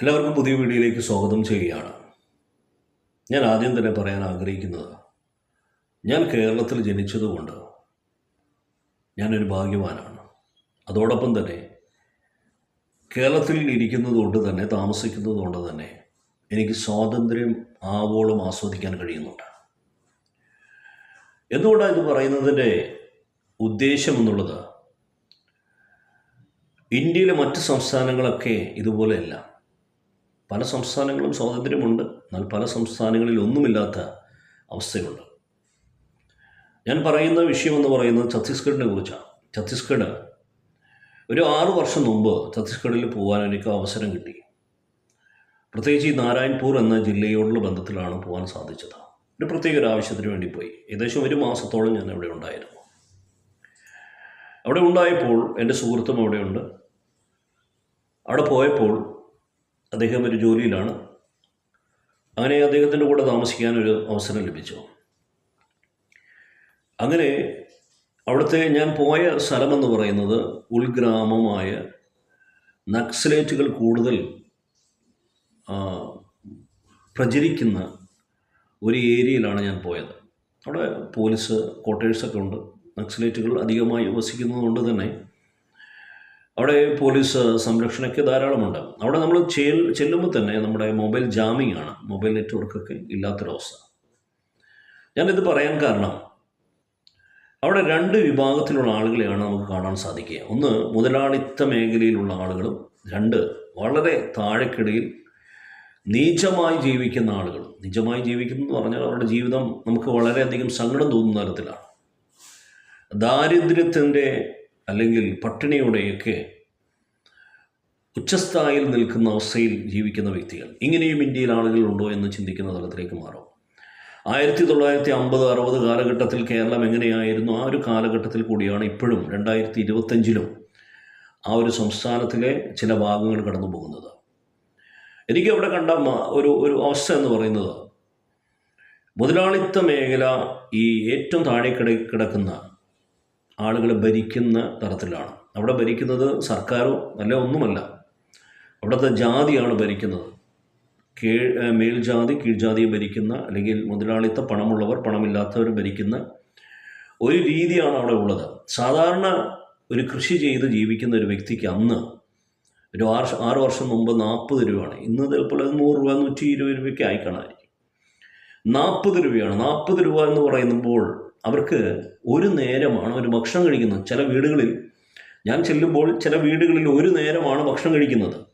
എല്ലാവർക്കും പുതിയ വീഡിയോയിലേക്ക് സ്വാഗതം ചെയ്യുകയാണ്. ഞാൻ ആദ്യം തന്നെ പറയാൻ ആഗ്രഹിക്കുന്നത് ഞാൻ കേരളത്തിൽ ജനിച്ചതുകൊണ്ട് ഞാനൊരു ഭാഗ്യവാനാണ്. അതോടൊപ്പം തന്നെ കേരളത്തിൽ ഇരിക്കുന്നതുകൊണ്ട് തന്നെ താമസിക്കുന്നതുകൊണ്ട് തന്നെ എനിക്ക് സ്വാതന്ത്ര്യം ആവോളം ആസ്വദിക്കാൻ കഴിയുന്നുണ്ട്. എന്തുകൊണ്ടാണ് ഇത് പറയുന്നതിന്റെ ഉദ്ദേശം എന്നുള്ളത്? ഇന്ത്യയിലെ മറ്റ് സംസ്ഥാനങ്ങളൊക്കെ ഇതുപോലെയല്ല. പല സംസ്ഥാനങ്ങളും സ്വാതന്ത്ര്യമുണ്ട്. എന്നാൽ പല സംസ്ഥാനങ്ങളിൽ ഒന്നുമില്ലാത്ത അവസ്ഥയുണ്ട്. ഞാൻ പറയുന്ന വിഷയം എന്ന് പറയുന്നത് ഛത്തീസ്ഗഡിനെ കുറിച്ചാണ്. ഛത്തീസ്ഗഡ് ഒരു ആറു വർഷം മുമ്പ് ഛത്തീസ്ഗഡിൽ പോകാൻ എനിക്ക് അവസരം കിട്ടി. പ്രത്യേകിച്ച് ഈ നാരായൺപൂർ എന്ന ജില്ലയോടുള്ള ബന്ധത്തിലാണ് പോകാൻ സാധിച്ചത്. ഒരു പ്രത്യേക ഒരു ആവശ്യത്തിന് വേണ്ടി പോയി. ഏകദേശം ഒരു മാസത്തോളം ഞാൻ അവിടെ ഉണ്ടായിരുന്നു. അവിടെ ഉണ്ടായപ്പോൾ എന്റെ സുഹൃത്തും അവിടെയുണ്ട്. അവിടെ പോയപ്പോൾ അദ്ദേഹം ഒരു ജോലിയിലാണ്. അങ്ങനെ അദ്ദേഹത്തിന്റെ കൂടെ താമസിക്കാൻ ഒരു അവസരം ലഭിച്ചു. അങ്ങനെ അവിടുത്തെ ഞാൻ പോയ സ്ഥലമെന്ന് പറയുന്നത് ഉൾഗ്രാമമായ നക്സലേറ്റുകൾ കൂടുതൽ പ്രചരിക്കുന്ന ഒരു ഏരിയയിലാണ് ഞാൻ പോയത്. അവിടെ പോലീസ് ക്വാർട്ടേഴ്സൊക്കെ ഉണ്ട്. നക്സലേറ്റുകൾ അധികമായി വസിക്കുന്നതുകൊണ്ട് തന്നെ അവിടെ പോലീസ് സംരക്ഷണയ്ക്ക് ധാരാളമുണ്ട്. അവിടെ നമ്മൾ ചെൽ ചെല്ലുമ്പോൾ തന്നെ നമ്മുടെ മൊബൈൽ ജാമിങ് ആണ് മൊബൈൽ നെറ്റ്വർക്കൊക്കെ ഇല്ലാത്തൊരവസ്ഥ ഞാനിത് പറയാൻ കാരണം അവിടെ രണ്ട് വിഭാഗത്തിലുള്ള ആളുകളെയാണ് നമുക്ക് കാണാൻ സാധിക്കുക. ഒന്ന് മുതലാളിത്ത മേഖലയിലുള്ള ആളുകളും രണ്ട് വളരെ താഴെക്കിടയിൽ നീചമായി ജീവിക്കുന്ന ആളുകൾ നീചമായി ജീവിക്കുന്നു എന്ന് പറഞ്ഞാൽ അവരുടെ ജീവിതം നമുക്ക് വളരെയധികം സങ്കടം തോന്നുന്ന തരത്തിലാണ്. ദാരിദ്ര്യത്തിന്റെ അല്ലെങ്കിൽ പട്ടിണിയുടെയൊക്കെ ഉച്ചസ്ഥായിൽ നിൽക്കുന്ന അവസ്ഥയിൽ ജീവിക്കുന്ന വ്യക്തികൾ. ഇങ്ങനെയും ഇന്ത്യയിൽ ആളുകളുണ്ടോ എന്ന് ചിന്തിക്കുന്ന തലത്തിലേക്ക് മാറും. ആയിരത്തി തൊള്ളായിരത്തി അമ്പത് അറുപത് കാലഘട്ടത്തിൽ കേരളം എങ്ങനെയായിരുന്നു? ആ ഒരു കാലഘട്ടത്തിൽ കൂടിയാണ് ഇപ്പോഴും രണ്ടായിരത്തി ഇരുപത്തഞ്ചിലും ആ ഒരു സംസ്ഥാനത്തിലെ ചില ഭാഗങ്ങൾ കടന്നു പോകുന്നത്. എനിക്ക് അവിടെ കണ്ട ഒരു ഒരു അവസ്ഥ എന്ന് പറയുന്നത് മുതലാളിത്ത മേഖല ഈ ഏറ്റവും താഴെ കിട കിടക്കുന്ന ആളുകളെ ഭരിക്കുന്ന തരത്തിലാണ്. അവിടെ ഭരിക്കുന്നത് സർക്കാരോ അല്ല ഒന്നുമല്ല. അവിടുത്തെ ജാതിയാണ് ഭരിക്കുന്നത്. കീഴ് മേൽജാതി കീഴ്ജാതി ഭരിക്കുന്ന അല്ലെങ്കിൽ മുതലാളിത്ത പണമുള്ളവർ പണമില്ലാത്തവർ ഭരിക്കുന്ന ഒരു രീതിയാണ് അവിടെ ഉള്ളത്. സാധാരണ ഒരു കൃഷി ചെയ്ത് ജീവിക്കുന്ന ഒരു വ്യക്തിക്ക് അന്ന് ഒരു ആറ് ആറ് വർഷം മുമ്പ് നാൽപ്പത് രൂപയാണ്. ഇന്ന് ചിലപ്പോൾ അത് നൂറ് രൂപ നൂറ്റി ഇരുപത് രൂപയ്ക്ക് ആയിക്കാണായിരിക്കും നാൽപ്പത് രൂപയാണ്. നാൽപ്പത് രൂപ എന്ന് പറയുമ്പോൾ അവർക്ക് ഒരു നേരമാണ് ഒരു ഭക്ഷണം കഴിക്കുന്നത്. ചില വീടുകളിൽ ഞാൻ ചെല്ലുമ്പോൾ ചില വീടുകളിൽ ഒരു നേരമാണ് ഭക്ഷണം കഴിക്കുന്നത്.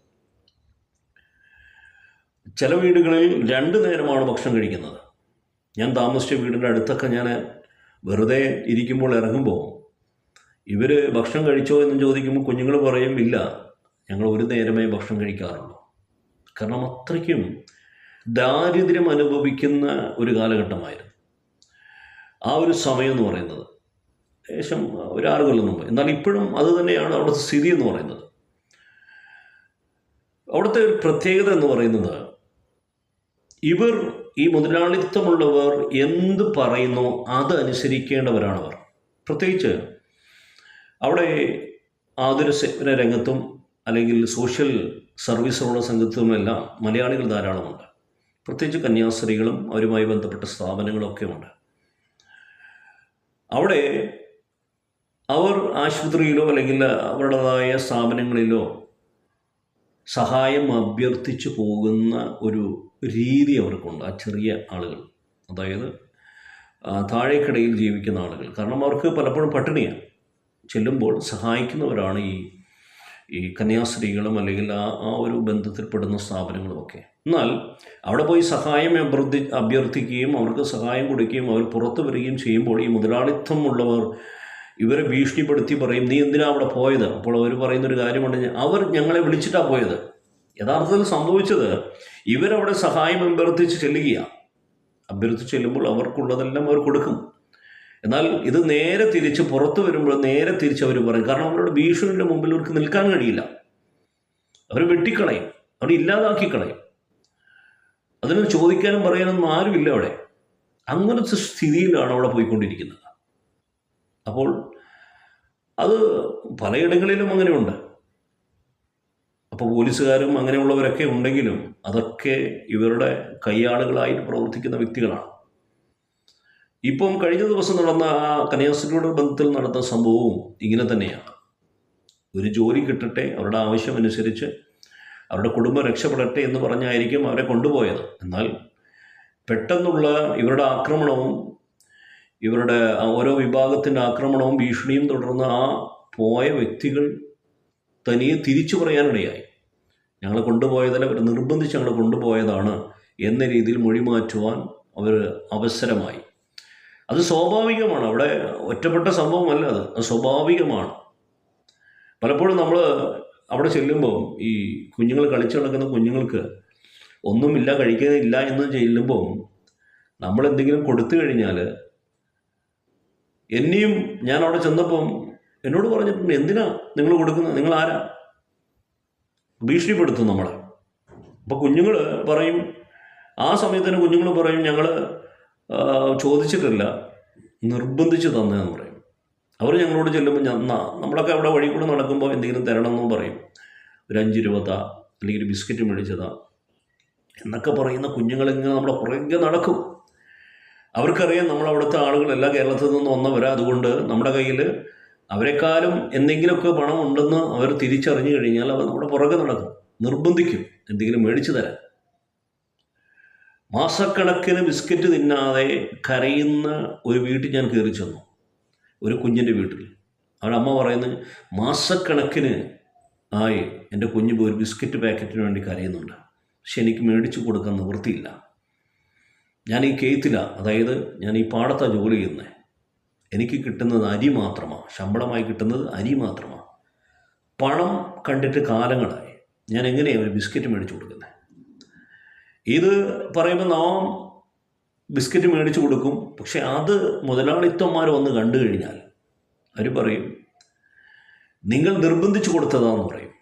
ചില വീടുകളിൽ രണ്ട് നേരമാണ് ഭക്ഷണം കഴിക്കുന്നത്. ഞാൻ താമസിച്ച വീടിന്റെ അടുത്തൊക്കെ ഞാൻ വെറുതെ ഇരിക്കുമ്പോൾ ഇറങ്ങുമ്പോൾ ഇവർ ഭക്ഷണം കഴിച്ചോ എന്ന് ചോദിക്കുമ്പോൾ കുഞ്ഞുങ്ങൾ പറയും ഇല്ല ഞങ്ങൾ ഒരു നേരമേ ഭക്ഷണം കഴിക്കാറുള്ളൂ. കാരണം അത്രയ്ക്കും ദാരിദ്ര്യം അനുഭവിക്കുന്ന ഒരു കാലഘട്ടമായിരുന്നു. ആ ഒരു സമയം എന്ന് പറയുന്നത്. ഏകദേശം ഒരു ആറ് കൊല്ലം മുമ്പ്. എന്നാൽ ഇപ്പോഴും അത് തന്നെയാണ് അവിടുത്തെ സ്ഥിതി എന്ന് പറയുന്നത്. അവിടുത്തെ ഒരു പ്രത്യേകത എന്ന് പറയുന്നത് ഇവർ ഈ മുതലാളിത്തമുള്ളവർ എന്ത് പറയുന്നു അത് അനുസരിക്കേണ്ടവരാണവർ. പ്രത്യേകിച്ച് അവിടെ ആതുര സേവന രംഗത്തും അല്ലെങ്കിൽ സോഷ്യൽ സർവീസുള്ള സംഘത്തുമെല്ലാം മലയാളികൾ ധാരാളമുണ്ട്. പ്രത്യേകിച്ച് കന്യാസ്ത്രീകളും അവരുമായി ബന്ധപ്പെട്ട സ്ഥാപനങ്ങളൊക്കെ ഉണ്ട് അവിടെ അവർ ആശുപത്രിയിലോ അല്ലെങ്കിൽ അവരുടേതായ സ്ഥാപനങ്ങളിലോ സഹായം അഭ്യർത്ഥിച്ചു പോകുന്ന ഒരു രീതി അവർക്കുണ്ട് ആ ചെറിയ ആളുകൾ. അതായത് താഴേക്കിടയിൽ ജീവിക്കുന്ന ആളുകൾ. കാരണം അവർക്ക് പലപ്പോഴും പട്ടിണിയാണ്. ചെല്ലുമ്പോൾ സഹായിക്കുന്നവരാണ് ഈ ഈ കന്യാസ്ത്രീകളും അല്ലെങ്കിൽ ആ ആ ഒരു ബന്ധത്തിൽപ്പെടുന്ന സ്ഥാപനങ്ങളുമൊക്കെ. എന്നാൽ അവിടെ പോയി സഹായം അഭ്യർത്ഥി അഭ്യർത്ഥിക്കുകയും അവർക്ക് സഹായം കൊടുക്കുകയും അവർ പുറത്തു വരികയും ചെയ്യുമ്പോൾ ഈ മുതലാളിത്തം ഉള്ളവർ ഇവരെ ഭീഷണിപ്പെടുത്തി പറയും നീ എന്തിനാണ് അവിടെ പോയത്? അപ്പോൾ അവർ പറയുന്ന ഒരു കാര്യമുണ്ട് അവർ ഞങ്ങളെ വിളിച്ചിട്ടാണ് പോയത്. യഥാർത്ഥത്തിൽ സംഭവിച്ചത് ഇവരവിടെ സഹായം അഭ്യർത്ഥിച്ച് ചെല്ലുകയാണ്. അഭ്യർത്ഥിച്ച് ചെല്ലുമ്പോൾ അവർക്കുള്ളതെല്ലാം അവർ കൊടുക്കും. എന്നാൽ ഇത് നേരെ തിരിച്ച് പുറത്തു വരുമ്പോൾ നേരെ തിരിച്ച് അവർ പറയും. കാരണം അവരുടെ ഭീഷണിയുടെ മുമ്പിൽ അവർക്ക് നിൽക്കാൻ കഴിയില്ല. അവർ വെട്ടിക്കളയും. അവർ ഇല്ലാതാക്കി കളയും. അതിന് ചോദിക്കാനും പറയാനൊന്നും ആരുമില്ല അവിടെ. അങ്ങനത്തെ സ്ഥിതിയിലാണ് അവിടെ പോയിക്കൊണ്ടിരിക്കുന്നത്. അപ്പോൾ അത് പലയിടങ്ങളിലും അങ്ങനെയുണ്ട്. അപ്പോൾ പോലീസുകാരും അങ്ങനെയുള്ളവരൊക്കെ ഉണ്ടെങ്കിലും അതൊക്കെ ഇവരുടെ കൈയാളുകളായിട്ട് പ്രവർത്തിക്കുന്ന വ്യക്തികളാണ്. ഇപ്പം കഴിഞ്ഞ ദിവസം നടന്ന ആ കന്യാസ്ത്രീയുടെ ബന്ധത്തിൽ നടന്ന സംഭവവും ഇങ്ങനെ തന്നെയാണ്. ഒരു ജോലി കിട്ടട്ടെ അവരുടെ ആവശ്യമനുസരിച്ച് അവരുടെ കുടുംബം രക്ഷപ്പെടട്ടെ എന്ന് പറഞ്ഞായിരിക്കും അവരെ കൊണ്ടുപോയത്. എന്നാൽ പെട്ടെന്നുള്ള ഇവരുടെ ആക്രമണവും ഇവരുടെ ഓരോ വിഭാഗത്തിന്റെ ആക്രമണവും ഭീഷണിയും തുടർന്ന് ആ പോയ വ്യക്തികൾ തനിയെ തിരിച്ചു പറയാനിടയായി. ഞങ്ങളെ കൊണ്ടുപോയതല്ല അവർ നിർബന്ധിച്ച് ഞങ്ങളെ കൊണ്ടുപോയതാണ് എന്ന രീതിയിൽ മൊഴി മാറ്റുവാൻ അവർ അവസരമായി. അത് സ്വാഭാവികമാണ്. അവിടെ ഒറ്റപ്പെട്ട സംഭവമല്ല അത്. അത് സ്വാഭാവികമാണ്. പലപ്പോഴും നമ്മൾ അവിടെ ചെല്ലുമ്പോൾ ഈ കുഞ്ഞുങ്ങൾ കളിച്ചു നടക്കുന്ന കുഞ്ഞുങ്ങൾക്ക് ഒന്നുമില്ല കഴിക്കുന്നില്ല എന്ന് ചെല്ലുമ്പോൾ നമ്മൾ എന്തെങ്കിലും കൊടുത്തു കഴിഞ്ഞാൽ എന്നെയും ഞാൻ അവിടെ ചെന്നപ്പം എന്നോട് പറഞ്ഞിട്ടുണ്ട് എന്തിനാ നിങ്ങൾ കൊടുക്കുന്നത്? നിങ്ങൾ ആരാ? ഭീഷണിപ്പെടുത്തും നമ്മളെ. അപ്പോൾ കുഞ്ഞുങ്ങൾ പറയും ആ സമയത്ത് തന്നെ കുഞ്ഞുങ്ങൾ പറയും ഞങ്ങൾ ചോദിച്ചിട്ടില്ല. നിർബന്ധിച്ച് തന്നതെന്ന് പറയും. അവർ ഞങ്ങളോട് ചെല്ലുമ്പോൾ നമ്മളൊക്കെ അവിടെ വഴി കൂടെ നടക്കുമ്പോൾ എന്തെങ്കിലും തരണം എന്നും പറയും. ഒരു അഞ്ച് രൂപത അല്ലെങ്കിൽ ഒരു ബിസ്ക്കറ്റ് മേടിച്ചതാ. എന്നൊക്കെ പറയുന്ന കുഞ്ഞുങ്ങളിങ്ങനെ നമ്മുടെ പുറകെ നടക്കും. അവർക്കറിയാം നമ്മൾ അവിടുത്തെ എല്ലാ കേരളത്തിൽ നിന്ന് വന്നവരാ. അതുകൊണ്ട് നമ്മുടെ കയ്യിൽ അവരെക്കാളും എന്തെങ്കിലുമൊക്കെ പണം ഉണ്ടെന്ന് അവർ തിരിച്ചറിഞ്ഞു കഴിഞ്ഞാൽ അവർ നമ്മുടെ പുറകെ നടക്കും. നിർബന്ധിക്കും. എന്തെങ്കിലും മേടിച്ചു തരാൻ. മാസക്കണക്കിന് ബിസ്ക്കറ്റ് തിന്നാതെ കരയുന്ന ഒരു വീട്ടിൽ ഞാൻ കയറി ചെന്നു. ഒരു കുഞ്ഞിന്റെ വീട്ടിൽ. അവിടെ അമ്മ പറയുന്നത് മാസക്കണക്കിന് ആയി എന്റെ കുഞ്ഞ് ഒരു ബിസ്ക്കറ്റ് പാക്കറ്റിന് വേണ്ടി കരയുന്നുണ്ട്. പക്ഷെ എനിക്ക് മേടിച്ചു കൊടുക്കാൻ നിവൃത്തിയില്ല. ഞാൻ ഈ കേത്തില അതായത് ഞാൻ ഈ പാടത്താണ് ജോലി ചെയ്യുന്നത് എനിക്ക് കിട്ടുന്നത് അരി മാത്രമാണ് ശമ്പളമായി കിട്ടുന്നത് അരി മാത്രമാണ് പണം കണ്ടിട്ട് കാലങ്ങളായി. ഞാൻ എങ്ങനെയാണ് ഒരു ബിസ്ക്കറ്റ് മേടിച്ചു കൊടുക്കുന്നത് ഇത് പറയുമ്പോൾ നാം ബിസ്ക്കറ്റ് മേടിച്ചു കൊടുക്കും. പക്ഷെ അത് മുതലാളിത്തന്മാർ വന്ന് കണ്ടു കഴിഞ്ഞാൽ അവർ പറയും നിങ്ങൾ നിർബന്ധിച്ചു കൊടുത്തതാന്ന് പറയും.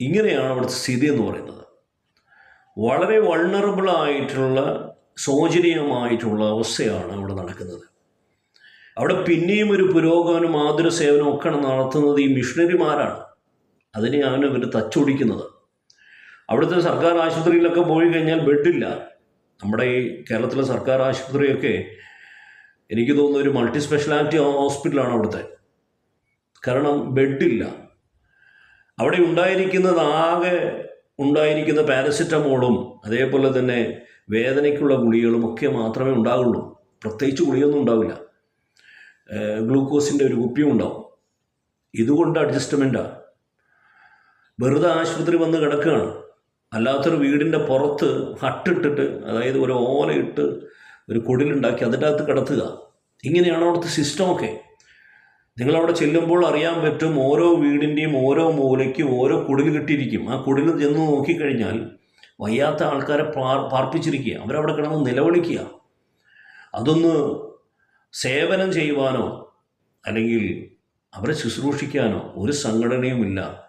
ഇങ്ങനെയാണ് അവിടുത്തെ സ്ഥിതി എന്ന് പറയുന്നത്. വളരെ വൾണറബിൾ ആയിട്ടുള്ള ശോചനീയമായിട്ടുള്ള അവസ്ഥയാണ് അവിടെ നടക്കുന്നത്. അവിടെ പിന്നെയും ഒരു പുരോഗമനം ആതുര സേവനം ഒക്കെ നടത്തുന്നത് ഈ മിഷണറിമാരാണ് അതിനെയാണ് ഇവർ തച്ചൊടിക്കുന്നത്. അവിടുത്തെ സർക്കാർ ആശുപത്രിയിലൊക്കെ പോയി കഴിഞ്ഞാൽ ബെഡില്ല. നമ്മുടെ ഈ കേരളത്തിലെ സർക്കാർ ആശുപത്രിയൊക്കെ എനിക്ക് തോന്നുന്ന ഒരു മൾട്ടി സ്പെഷ്യാലിറ്റി ഹോസ്പിറ്റലാണ് അവിടുത്തെ. കാരണം ബെഡില്ല. അവിടെ ഉണ്ടായിരിക്കുന്നത് ആകെ ഉണ്ടായിരിക്കുന്ന പാരസിറ്റമോളും അതേപോലെ തന്നെ വേദനയ്ക്കുള്ള ഗുളികളും ഒക്കെ മാത്രമേ ഉണ്ടാവുള്ളൂ. പ്രത്യേകിച്ച് ഗുളിയൊന്നും ഉണ്ടാവില്ല. ഗ്ലൂക്കോസിന്റെ ഒരു കുപ്പിയും ഉണ്ടാവും. ഇതുകൊണ്ട് അഡ്ജസ്റ്റ്മെന്റാണ് വെറുതെ ആശുപത്രി വന്ന് കിടക്കുകയാണ്. അല്ലാത്തൊരു വീടിന്റെ പുറത്ത് ഹട്ടിട്ടിട്ട് അതായത് ഒരു ഓലയിട്ട് ഒരു കുടിലുണ്ടാക്കി അതിന്റെ അകത്ത് കിടത്തുക. ഇങ്ങനെയാണ് അവിടുത്തെ സിസ്റ്റമൊക്കെ നിങ്ങളവിടെ ചെല്ലുമ്പോൾ അറിയാൻ പറ്റും ഓരോ വീടിന്റെയും ഓരോ മൂലയ്ക്കും ഓരോ കുടിൽ കിട്ടിയിരിക്കും. ആ കുടിൽ ചെന്ന് നോക്കിക്കഴിഞ്ഞാൽ വയ്യാത്ത ആൾക്കാരെ പാർ പാർപ്പിച്ചിരിക്കുക. അവരവിടെ കിടന്ന് നിലവിളിക്കുക. അതൊന്ന് സേവനം ചെയ്യുവാനോ അല്ലെങ്കിൽ അവരെ ശുശ്രൂഷിക്കാനോ ഒരു സംഘടനയുമില്ല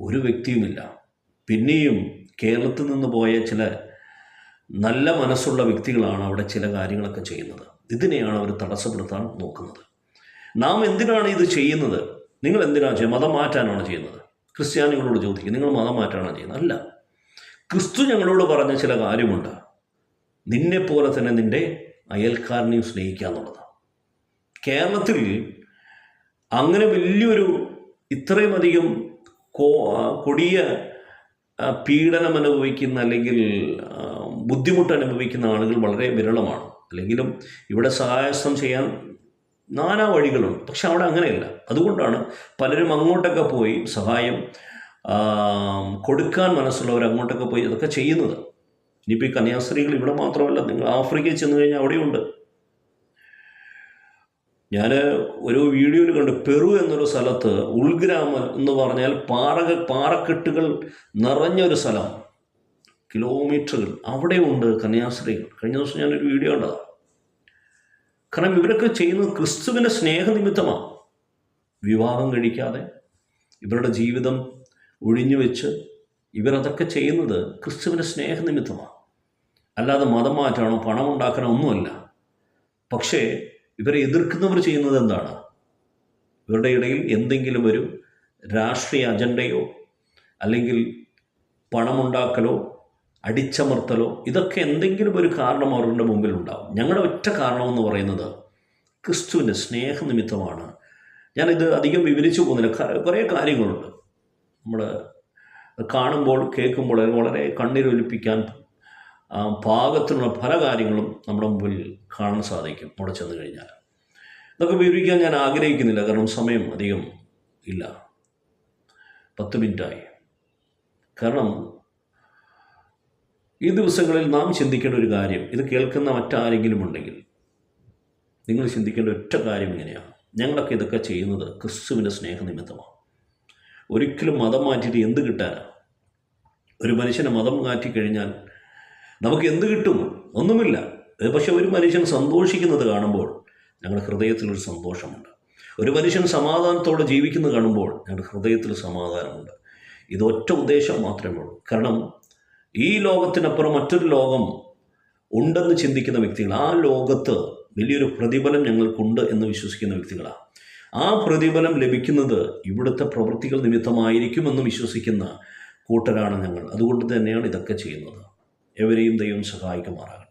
ഒരു വ്യക്തിയുമില്ല. പിന്നെയും കേരളത്തിൽ നിന്ന് പോയ ചില നല്ല മനസ്സുള്ള വ്യക്തികളാണ് അവിടെ ചില കാര്യങ്ങളൊക്കെ ചെയ്യുന്നത്. ഇതിനെയാണ് അവർ തടസ്സപ്പെടുത്താൻ നോക്കുന്നത്. നാം എന്തിനാണ് ഇത് ചെയ്യുന്നത്? നിങ്ങൾ എന്തിനാണ് ചെയ്യുന്നത്? മതം മാറ്റാനാണ് ചെയ്യുന്നത്? ക്രിസ്ത്യാനികളോട് ചോദിക്കും നിങ്ങൾ മതം മാറ്റാനാണ് ചെയ്യുന്നത്? അല്ല. ക്രിസ്തു ഞങ്ങളോട് പറഞ്ഞ ചില കാര്യമുണ്ട്. നിന്നെപ്പോലെ തന്നെ നിന്റെ അയൽക്കാരനെയും സ്നേഹിക്കുക എന്നുള്ളതാണ്. കേരളത്തിൽ അങ്ങനെ വലിയൊരു ഇത്രയും അധികം കൊടിയ പീഡനം അനുഭവിക്കുന്ന അല്ലെങ്കിൽ ബുദ്ധിമുട്ട് അനുഭവിക്കുന്ന ആളുകൾ വളരെ വിരളമാണ്. അല്ലെങ്കിലും ഇവിടെ സഹായസം ചെയ്യാൻ നാനാ വഴികളുണ്ട്. പക്ഷെ അവിടെ അങ്ങനെയല്ല. അതുകൊണ്ടാണ് പലരും അങ്ങോട്ടൊക്കെ പോയി സഹായം കൊടുക്കാൻ മനസ്സുള്ളവർ അങ്ങോട്ടൊക്കെ പോയി അതൊക്കെ ചെയ്യുന്നത്. ഇനിയിപ്പോൾ ഈ കന്യാസ്ത്രീകൾ ഇവിടെ മാത്രമല്ല. നിങ്ങൾ ആഫ്രിക്കയിൽ ചെന്ന് കഴിഞ്ഞാൽ അവിടെയുണ്ട്. ഞാൻ ഒരു വീഡിയോയിൽ കണ്ടു. പെറു എന്നൊരു സ്ഥലത്ത് ഉൾഗ്രാമം എന്ന് പറഞ്ഞാൽ പാറ പാറക്കെട്ടുകൾ നിറഞ്ഞൊരു സ്ഥലം. കിലോമീറ്ററുകൾ. അവിടെയുണ്ട് കന്യാസ്ത്രീകൾ. കഴിഞ്ഞ ദിവസം ഞാനൊരു വീഡിയോ ഉണ്ടാകും കാരണം ഇവരൊക്കെ ചെയ്യുന്നത് ക്രിസ്തുവിന്റെ സ്നേഹനിമിത്തമാണ് വിവാഹം കഴിക്കാതെ ഇവരുടെ ജീവിതം ഒഴിഞ്ഞു വെച്ച് ഇവരതൊക്കെ ചെയ്യുന്നത് ക്രിസ്തുവിന്റെ സ്നേഹനിമിത്തമാണ് അല്ലാതെ മതം മാറ്റാനോ പണം ഉണ്ടാക്കാനോ ഒന്നുമല്ല. പക്ഷേ ഇവരെ എതിർക്കുന്നവർ ചെയ്യുന്നത് എന്താണ്? ഇവരുടെ ഇടയിൽ എന്തെങ്കിലും ഒരു രാഷ്ട്രീയ അജണ്ടയോ അല്ലെങ്കിൽ പണമുണ്ടാക്കലോ അടിച്ചമർത്തലോ ഇതൊക്കെ എന്തെങ്കിലും ഒരു കാരണം അവരുടെ മുമ്പിൽ ഉണ്ടാവും ഞങ്ങളുടെ ഒറ്റ കാരണമെന്ന് പറയുന്നത് ക്രിസ്തുവിന്റെ സ്നേഹനിമിത്തമാണ്. ഞാനിത് അധികം വിവരിച്ചു പോകുന്നില്ല. കുറേ കാര്യങ്ങളുണ്ട്. നമ്മൾ കാണുമ്പോൾ കേൾക്കുമ്പോൾ വളരെ കണ്ണീരൊലിപ്പിക്കാൻ പാകത്തിനുള്ള പല കാര്യങ്ങളും നമ്മുടെ മുമ്പിൽ കാണാൻ സാധിക്കും അവിടെ ചെന്ന് കഴിഞ്ഞാൽ. ഇതൊക്കെ വിവരിക്കാൻ ഞാൻ ആഗ്രഹിക്കുന്നില്ല കാരണം സമയം അധികം ഇല്ല. പത്ത് മിനിറ്റായി. കാരണം ഈ ദിവസങ്ങളിൽ നാം ചിന്തിക്കേണ്ട ഒരു കാര്യം ഇത് കേൾക്കുന്ന മറ്റാരെങ്കിലും ഉണ്ടെങ്കിൽ നിങ്ങൾ ചിന്തിക്കേണ്ട ഒറ്റ കാര്യം ഇങ്ങനെയാണ്. ഞങ്ങളൊക്കെ ഇതൊക്കെ ചെയ്യുന്നത് ക്രിസ്തുവിന്റെ സ്നേഹനിമിത്തമാണ്. ഒരിക്കലും മതം മാറ്റിയിട്ട് എന്ത് കിട്ടാനാണ് ഒരു മനുഷ്യനെ മതം മാറ്റിക്കഴിഞ്ഞാൽ നമുക്ക് എന്ത് കിട്ടും? ഒന്നുമില്ല. പക്ഷെ ഒരു മനുഷ്യൻ സന്തോഷിക്കുന്നത് കാണുമ്പോൾ ഞങ്ങളുടെ ഹൃദയത്തിൽ ഒരു സന്തോഷമുണ്ട്. ഒരു മനുഷ്യൻ സമാധാനത്തോടെ ജീവിക്കുന്നത് കാണുമ്പോൾ ഞങ്ങളുടെ ഹൃദയത്തിൽ സമാധാനമുണ്ട്. ഇത് ഒറ്റ ഉദ്ദേശം മാത്രമേ ഉള്ളൂ. കാരണം ഈ ലോകത്തിനപ്പുറം മറ്റൊരു ലോകം ഉണ്ടെന്ന് ചിന്തിക്കുന്ന വ്യക്തികൾ ആ ലോകത്ത് വലിയൊരു പ്രതിഫലം ഞങ്ങൾക്കുണ്ട് എന്ന് വിശ്വസിക്കുന്ന വ്യക്തികളാണ് ആ പ്രതിഫലം ലഭിക്കുന്നത് ഇവിടുത്തെ പ്രവൃത്തികൾ നിമിത്തമായിരിക്കുമെന്ന് വിശ്വസിക്കുന്ന കൂട്ടരാണ് ഞങ്ങൾ. അതുകൊണ്ട് തന്നെയാണ് ഇതൊക്കെ ചെയ്യുന്നത്. എവരെയും ദൈവം സഹായിക്കുമാറാകട്ടെ.